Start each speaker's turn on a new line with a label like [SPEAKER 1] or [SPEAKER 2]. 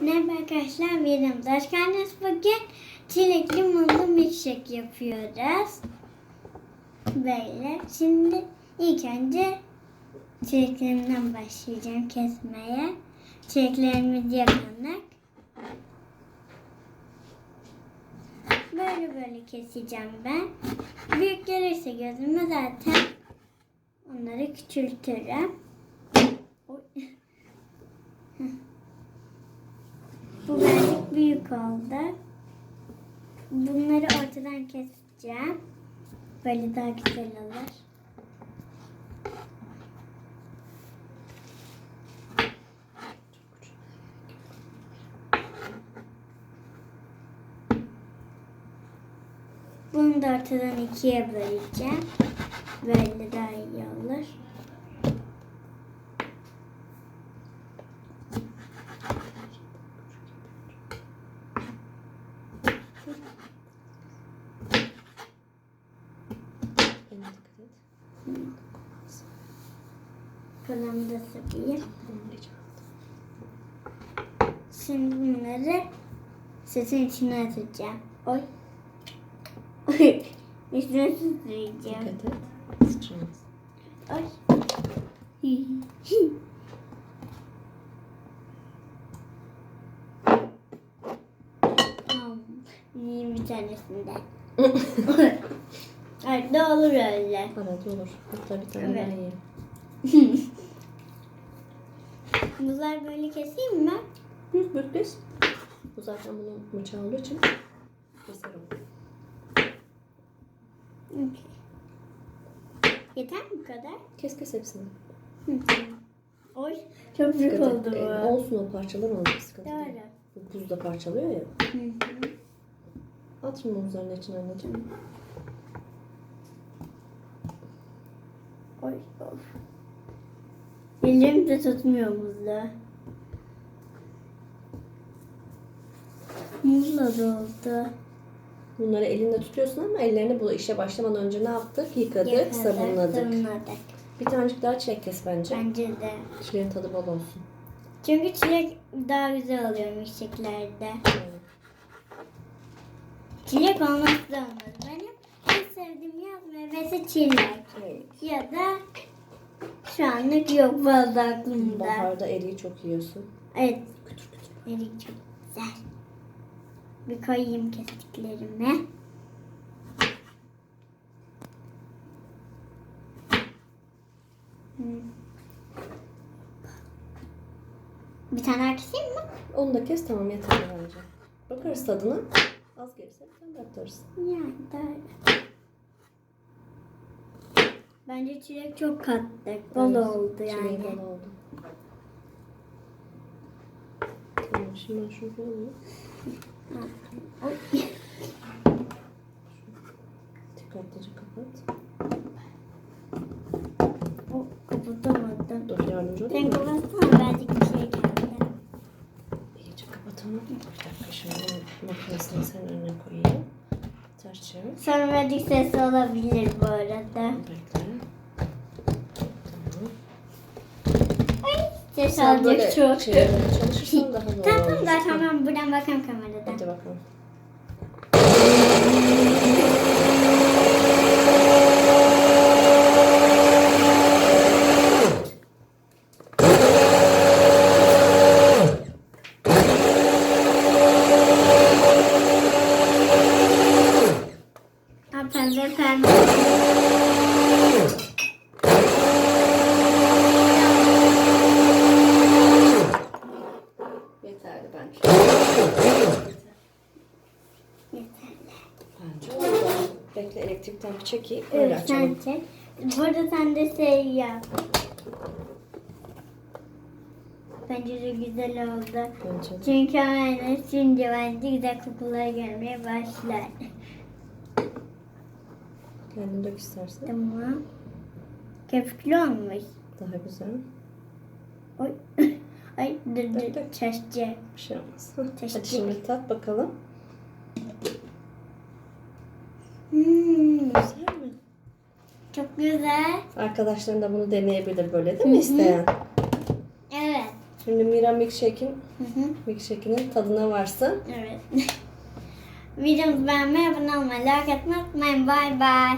[SPEAKER 1] Merhaba arkadaşlar, benim geldiniz. Bugün çilekli muzlu milkshake yapıyoruz. Böyle. Şimdi ilk önce çileklerimden başlayacağım kesmeye. Çileklerimiz yakınlık. Böyle böyle keseceğim ben. Büyük gelirse gözüme zaten onları küçültürüm. Oy. Bu büyük oldu. Bunları ortadan keseceğim. Böyle daha güzel olur. Bunu da ortadan ikiye böleceğim. Böyle daha iyi olur.
[SPEAKER 2] Eline dikkat et.
[SPEAKER 1] Kalanı da sıkayım. Şimdi bunları sesin içine atacağım. Oy. Üstüne süsleyeceğim.
[SPEAKER 2] Dikkat et. Sıçramaz.
[SPEAKER 1] Tamam. Yiyeyim bir tanesinden. Ay ne olur öyle.
[SPEAKER 2] Arada olur. Hatta bir tane
[SPEAKER 1] Evet.
[SPEAKER 2] daha yiyeyim.
[SPEAKER 1] Muzlar böyle keseyim mi?
[SPEAKER 2] Büyük büyük kes. Bu zaten bunun bıçağı olduğu için keser onu.
[SPEAKER 1] Okey. Yeter mi bu kadar?
[SPEAKER 2] Kes kes hepsini.
[SPEAKER 1] Hı. Oy çok büyük
[SPEAKER 2] Dikkat
[SPEAKER 1] oldu.
[SPEAKER 2] Ee,
[SPEAKER 1] bu.
[SPEAKER 2] olsun o parçalar olacak sıkıntı değil.
[SPEAKER 1] Doğru.
[SPEAKER 2] Bu buz da parçalıyor ya.
[SPEAKER 1] Hı hı.
[SPEAKER 2] At şimdi muzların içine anneciğim.
[SPEAKER 1] Oy of. Elim de tutmuyor muzla. Muzla doldu.
[SPEAKER 2] Bunları elinde tutuyorsun ama ellerini bu işe başlamadan önce ne yaptık? Yıkadık,
[SPEAKER 1] Yıkadık,
[SPEAKER 2] sabunladık.
[SPEAKER 1] sabunladık.
[SPEAKER 2] Bir tanecik daha çilek kes bence.
[SPEAKER 1] Bence de.
[SPEAKER 2] Çileğin tadı bol olsun.
[SPEAKER 1] Çünkü çilek daha güzel oluyor milkshake'lerde. Çilek olmazsa olmaz. Benim en sevdiğim yaz meyvesi çilek.
[SPEAKER 2] Evet.
[SPEAKER 1] Ya da şu anlık yok fazla aklımda.
[SPEAKER 2] Baharda eriği çok yiyorsun.
[SPEAKER 1] Evet.
[SPEAKER 2] Kütür kütür.
[SPEAKER 1] Erik çok güzel. Bir koyayım kestiklerimi. Hmm. Bir tane daha keseyim mi?
[SPEAKER 2] Onu da kes tamam yeterli bence. Bakarız tadına. Az gelirse bir tane atarız.
[SPEAKER 1] Yani daha Bence çilek çok kattık. Bol
[SPEAKER 2] Evet,
[SPEAKER 1] oldu
[SPEAKER 2] çileği
[SPEAKER 1] yani.
[SPEAKER 2] bol oldu. Tamam şimdi ben şunu koyayım.
[SPEAKER 1] Oy.
[SPEAKER 2] Dikkatlice kapat.
[SPEAKER 1] O kapatamadım.
[SPEAKER 2] Dur yardımcı
[SPEAKER 1] Sen
[SPEAKER 2] olayım mı?
[SPEAKER 1] kapatsana birazcık bir şey geldi.
[SPEAKER 2] İyice kapatalım. Bir dakika şimdi makinesini senin önüne koyayım. Çevir.
[SPEAKER 1] Sonra birazcık sesi olabilir bu arada.
[SPEAKER 2] Bekle. Tamam. Sen böyle
[SPEAKER 1] alacak çok.
[SPEAKER 2] çevirmeye çalışırsan daha
[SPEAKER 1] Tamam
[SPEAKER 2] olur.
[SPEAKER 1] tamam tamam buradan bakalım kameradan.
[SPEAKER 2] Hadi bakalım.
[SPEAKER 1] Ha pembe pembe.
[SPEAKER 2] Yeterli bence.
[SPEAKER 1] Yeterli.
[SPEAKER 2] Bence oldu. Bekle elektrikten bir çekeyim. Öyle
[SPEAKER 1] Evet sen
[SPEAKER 2] açalım.
[SPEAKER 1] çek. Burada sen de şey yap. Bence de güzel oldu.
[SPEAKER 2] Bence.
[SPEAKER 1] Çünkü aynen şimdi bence güzel kokular gelmeye başlar.
[SPEAKER 2] Kendin dök istersen.
[SPEAKER 1] Tamam. Köpüklü olmuş.
[SPEAKER 2] Daha güzel.
[SPEAKER 1] Oy. Ay dur dur. Çaşacak.
[SPEAKER 2] Bir şey olmaz. Hadi
[SPEAKER 1] Teşekkür.
[SPEAKER 2] şimdi tat bakalım.
[SPEAKER 1] Hmm,
[SPEAKER 2] Güzel mi?
[SPEAKER 1] çok güzel.
[SPEAKER 2] Arkadaşların da bunu deneyebilir böyle değil mi isteyen?
[SPEAKER 1] Evet.
[SPEAKER 2] Şimdi Mira milkshake'in
[SPEAKER 1] Hı hı.
[SPEAKER 2] milkshake'inin tadına varsın.
[SPEAKER 1] Evet. Videomuzu beğenmeyi, abone olmayı, like atmayı unutmayın. Bay bay.